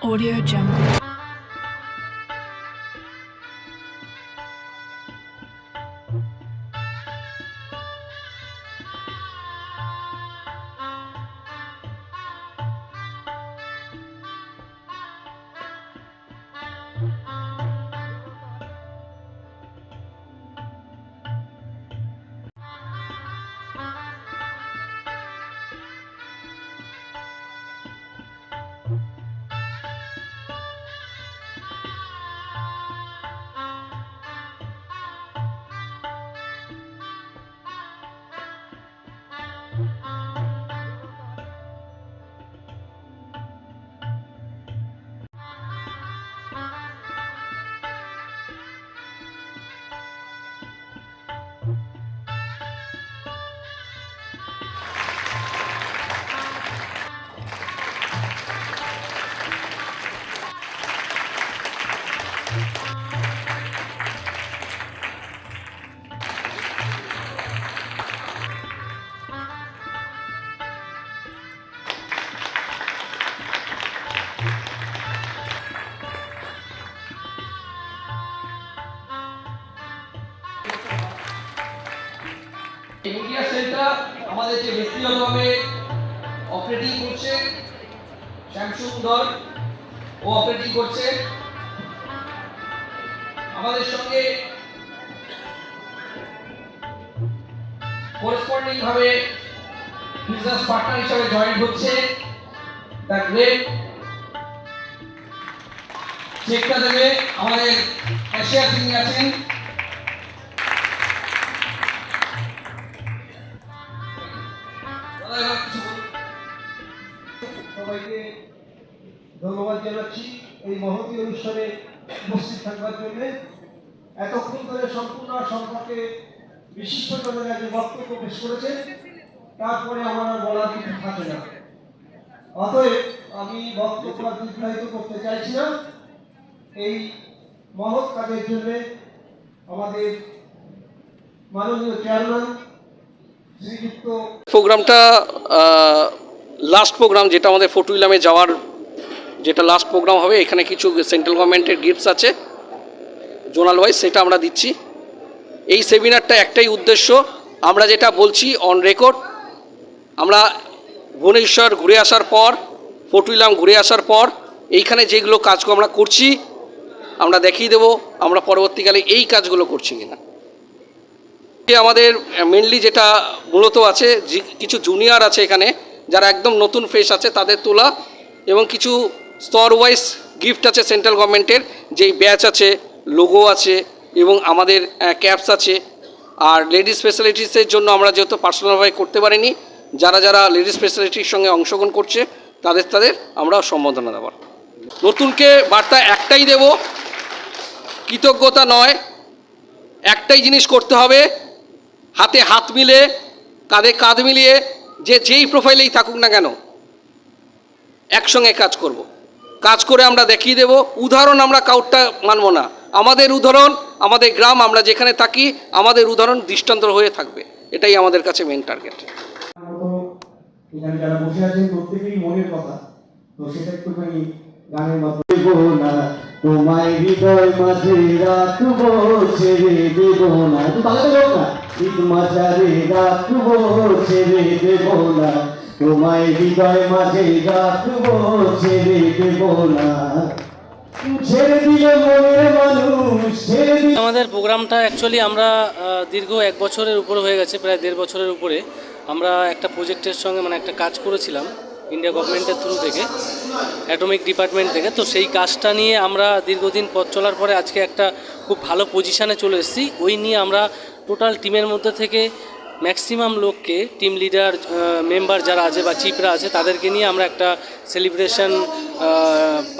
Audio Jungle. Media সেলটা আমাদের যে ব্যক্তিগতভাবে অপারেটিং করছে শ্যামসুন্দর ও অপারেটিং করছে। আমাদের সঙ্গে করেসপন্ডিং ভাবে বিজনেস পার্টনার হিসেবে জয়েন হচ্ছে দ্য গ্রেট চেকটা দেবে, আমাদের ক্যাশিয়ার যিনি আছেন। অনুষ্ঠানে উপস্থিত থাকবার জন্য এতক্ষণ ধরে সম্পূর্ণ সম্পর্কে বিশিষ্টজনের যে বক্তব্য পেশ করেছেন তারপরে আমার আর বলার কিছু থাকে না। অতএব আমি বক্তব্য দীর্ঘায়িত করতে চাইছি না। এই মহৎ কাজের জন্য আমাদের মাননীয় চেয়ারম্যান প্রোগ্রামটা লাস্ট প্রোগ্রাম যেটা আমাদের ফটো ইলামে যাওয়ার যেটা লাস্ট প্রোগ্রাম হবে, এখানে কিছু সেন্ট্রাল গভর্নমেন্টের গিফটস আছে। জোনাল ওয়াইজ সেটা আমরা দিচ্ছি। এই সেমিনারটা একটাই উদ্দেশ্য। আমরা যেটা বলছি অন রেকর্ড আমরা ভুবনেশ্বর ঘুরে আসার পর ফটো ইলাম ঘুরে আসার পর, এইখানে যেগুলো কাজগুলো আমরা করছি, আমরা দেখিয়ে দেবো, আমরা পরবর্তীকালে এই কাজগুলো করছি কিনা। আমাদের মেনলি যেটা মূলত আছে কিছু জুনিয়র আছে এখানে, যারা একদম নতুন ফেস আছে, তাদের তোলা এবং কিছু স্তর ওয়াইজ গিফট আছে সেন্ট্রাল গভর্নমেন্টের যেই ব্যাচ আছে লোগো আছে এবং আমাদের ক্যাপস আছে আর লেডিস স্পেশালিটিসের জন্য আমরা যেহেতু পার্সোনালভাবে করতে পারিনি, যারা যারা লেডিস স্পেশালিটির সঙ্গে অংশগ্রহণ করছে, তাদের তাদের আমরা সম্বোধনা দেওয়ার নতুনকে বার্তা একটাই দেব, কৃতজ্ঞতা নয়, একটাই জিনিস করতে হবে, হাতে হাত মিলে, কাঁধে কাঁধ মিলিয়ে, যে যেই প্রোফাইলেই থাকুক না কেন, একসঙ্গে কাজ করব। কাজ করে আমরা দেখিয়ে দেব। উদাহরণ আমরা কাউরটা মানব না। আমাদের উদাহরণ, আমাদের গ্রাম আমরা যেখানে থাকি, আমাদের উদাহরণ দৃষ্টান্ত হয়ে থাকবে। এটাই আমাদের কাছে মেন টার্গেট তোমায় হৃদয় মাঝে রাখব ছেড়ে না। রাখব ছেড়ে না। তোমায় হৃদয় মাঝে রাখব, ছেড়ে দেব না। আমাদের প্রোগ্রামটা অ্যাকচুয়ালি আমরা দীর্ঘ এক বছরের উপরে হয়ে গেছে, প্রায় দেড় বছরের উপরে। আমরা একটা প্রজেক্টের সঙ্গে মানে একটা কাজ করেছিলাম ইন্ডিয়া গভর্নমেন্টের থ্রু থেকে অ্যাটমিক ডিপার্টমেন্ট থেকে। তো সেই কাজটা নিয়ে আমরা দীর্ঘদিন পথ চলার পরে আজকে একটা খুব ভালো পজিশানে চলে এসেছি। ওই নিয়ে আমরা টোটাল টিমের মধ্যে থেকে ম্যাক্সিমাম লোককে টিম লিডার মেম্বার যারা আছে বা চিফরা আছে, তাদেরকে নিয়ে আমরা একটা সেলিব্রেশন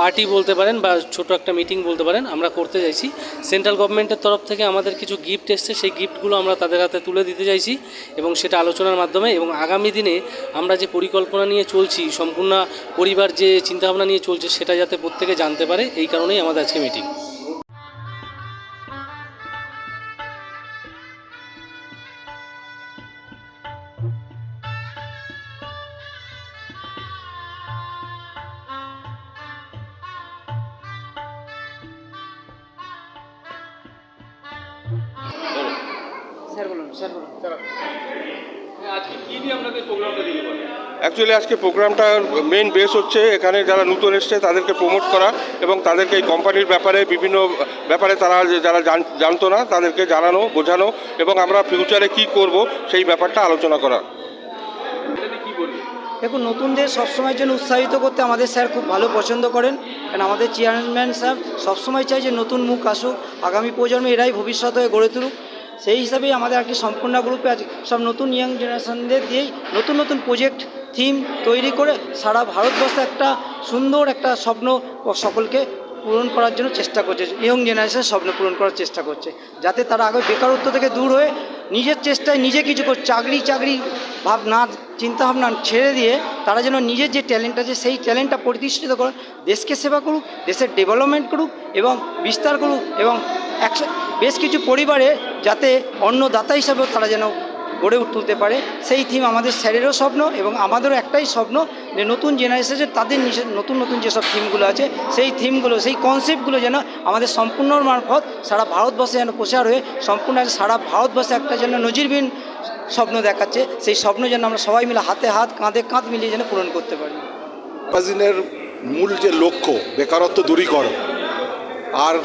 পার্টি বলতে পারেন বা ছোট একটা মিটিং বলতে পারেন আমরা করতে চাইছি। সেন্ট্রাল গভর্নমেন্টের তরফ থেকে আমাদের কিছু গিফট এসছে, সেই গিফটগুলো আমরা তাদের হাতে তুলে দিতে চাইছি এবং সেটা আলোচনার মাধ্যমে এবং আগামী দিনে আমরা যে পরিকল্পনা নিয়ে চলছি, সম্পূর্ণ পরিবার যে চিন্তাভাবনা নিয়ে চলছে সেটা যাতে প্রত্যেকে জানতে পারে, এই কারণেই আমাদের আজকে মিটিং। স্যার বলুন স্যার বলুন। আজকে কি নিয়ে আপনাদের প্রোগ্রামটা দিতে অ্যাকচুয়ালি আজকে প্রোগ্রামটার মেইন বেস হচ্ছে এখানে যারা নতুন এসছে তাদেরকে প্রমোট করা এবং তাদেরকে এই কোম্পানির ব্যাপারে বিভিন্ন ব্যাপারে তারা যারা জানতো না তাদেরকে জানানো বোঝানো এবং আমরা ফিউচারে কি করব সেই ব্যাপারটা আলোচনা করা। দেখুন নতুনদের সবসময়ের জন্য উৎসাহিত করতে আমাদের স্যার খুব ভালো পছন্দ করেন। কারণ আমাদের চেয়ারম্যান স্যার সবসময় চাই যে নতুন মুখ আসুক আগামী প্রজন্মে এরাই ভবিষ্যৎ হয়ে গড়ে তুলুক। সেই হিসাবেই আমাদের কি সম্পূর্ণ গ্রুপে আজ সব নতুন ইয়াং জেনারেশনদের দিয়েই নতুন নতুন প্রজেক্ট থিম তৈরি করে সারা ভারতবর্ষে একটা সুন্দর একটা স্বপ্ন সকলকে পূরণ করার জন্য চেষ্টা করছে ইয়ং জেনারেশন স্বপ্ন পূরণ করার চেষ্টা করছে, যাতে তারা আগে বেকারত্ব থেকে দূর হয়ে নিজের চেষ্টায় নিজে কিছু করে চাকরি চাকরি ভাব না চিন্তাভাবনা ছেড়ে দিয়ে তারা যেন নিজের যে ট্যালেন্ট আছে সেই ট্যালেন্টটা প্রতিষ্ঠিত করে দেশকে সেবা করুক, দেশের ডেভেলপমেন্ট করুক এবং বিস্তার করুক এবং একশো বেশ কিছু পরিবারে যাতে অন্নদাতা হিসাবেও তারা যেন গড়ে তুলতে পারে। সেই থিম আমাদের স্যারেরও স্বপ্ন এবং আমাদেরও একটাই স্বপ্ন যে নতুন জেনারেশনে তাদের নতুন নতুন যেসব থিমগুলো আছে, সেই থিমগুলো, সেই কনসেপ্টগুলো যেন আমাদের সম্পূর্ণ মারফত সারা ভারতবর্ষে যেন প্রচার হয়ে সম্পূর্ণ সারা ভারতবর্ষে একটা যেন নজিরবিহীন স্বপ্ন দেখাচ্ছে, সেই স্বপ্ন যেন আমরা সবাই মিলে হাতে হাত, কাঁধে কাঁধ মিলিয়ে যেন পূরণ করতে পারি। মূল যে লক্ষ্য, বেকারত্ব দূরীকরণ, আর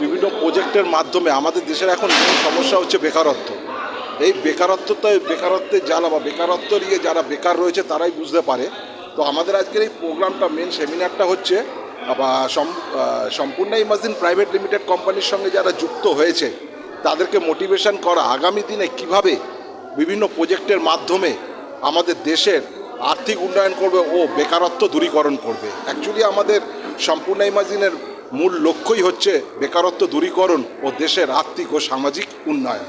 বিভিন্ন প্রজেক্টের মাধ্যমে আমাদের দেশের এখন সমস্যা হচ্ছে বেকারত্ব। এই বেকারত্বটা বেকারত্বের জ্বালা বা বেকারত্ব নিয়ে যারা বেকার রয়েছে তারাই বুঝতে পারে। তো আমাদের আজকের এই প্রোগ্রামটা মেন সেমিনারটা হচ্ছে, বা সম্পূর্ণ ইমাজিন প্রাইভেট লিমিটেড কোম্পানির সঙ্গে যারা যুক্ত হয়েছে, তাদেরকে মোটিভেশন করা আগামী দিনে কীভাবে বিভিন্ন প্রজেক্টের মাধ্যমে আমাদের দেশের আর্থিক উন্নয়ন করবে ও বেকারত্ব দূরীকরণ করবে। অ্যাকচুয়ালি আমাদের সম্পূর্ণ ইমাজিনের মূল লক্ষ্যই হচ্ছে বেকারত্ব দূরীকরণ ও দেশের আর্থিক ও সামাজিক উন্নয়ন।